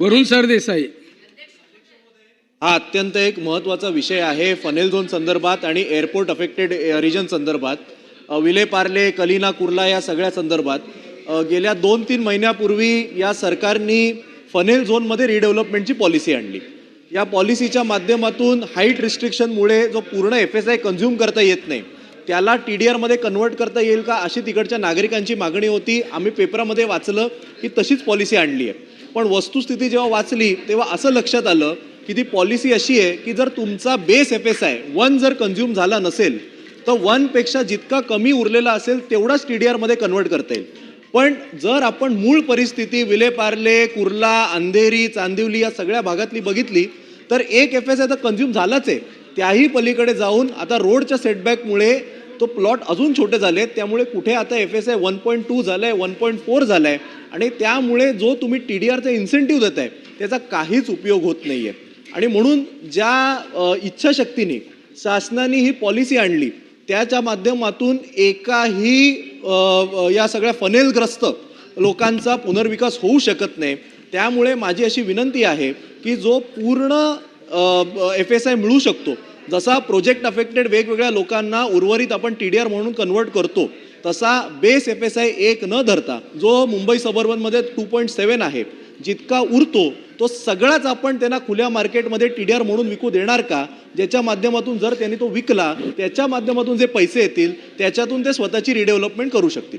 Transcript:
वरुण सरदेसाई हा अत्यंत एक महत्त्वाचा विषय आहे फनेल झोन संदर्भात आणि एअरपोर्ट अफेक्टेड रिजन संदर्भात. विले पार्ले कलिना कुर्ला या सगळ्या संदर्भात. गेल्या दोन तीन महिन्यापूर्वी या सरकारनी फनेल झोनमध्ये रिडेव्हलपमेंटची पॉलिसी आणली. या पॉलिसीच्या माध्यमातून हाईट रिस्ट्रिक्शनमुळे जो पूर्ण एफ एस आय कन्झ्युम करता येत नाही त्याला टी डी आरमध्ये कन्वर्ट करता येईल का अशी तिकडच्या नागरिकांची मागणी होती. आम्ही पेपरामध्ये वाचलं की तशीच पॉलिसी आणली आहे. पण वस्तुस्थिती जेव्हा वाचली तेव्हा असं लक्षात आलं की ती पॉलिसी अशी आहे की जर तुमचा base F S I one जर कन्झ्युम झाला नसेल तर वनपेक्षा जितका कमी उरलेला असेल तेवढाच टी डी आरमध्ये कन्वर्ट करता येईल. पण जर आपण मूळ परिस्थिती विलेपार्ले कुर्ला अंधेरी चांदिवली या सगळ्या भागातली बघितली तर एक एफ एस आय तर कन्झ्युम झालाच आहे. त्याही पलीकडे जाऊन आता रोडच्या सेटबॅकमुळे तो प्लॉट अजून छोटे झाले त्यामुळे कुठे आता F S I one point two झालं आहे वन पॉईंट फोर झालं आहे आणि त्यामुळे जो तुम्ही टी डी आरचा इन्सेंटिव्ह देत आहे त्याचा काहीच उपयोग होत नाही आहे आणि म्हणून ज्या इच्छाशक्तीने शासनाने ही पॉलिसी आणली त्याच्या माध्यमातून एकाही या सगळ्या फनेलग्रस्त लोकांचा पुनर्विकास होऊ शकत नाही. त्यामुळे माझी अशी विनंती आहे की जो पूर्ण एफ एस आय मिळू शकतो जसा प्रोजेक्ट अफेक्टेड वेगवेगळ्या लोकांना उर्वरित आपण टी डी आर म्हणून कन्वर्ट करतो तसा बेस एफ एस आय एक न धरता जो मुंबई सबर्बनमध्ये टू पॉईंट सेवन आहे जितका उरतो तो सगळाच आपण त्यांना खुल्या मार्केटमध्ये टी डी आर म्हणून विकू देणार का? ज्याच्या माध्यमातून जर त्यांनी तो विकला त्याच्या माध्यमातून जे पैसे येतील त्याच्यातून ते स्वतःची रिडेव्हलपमेंट करू शकतील.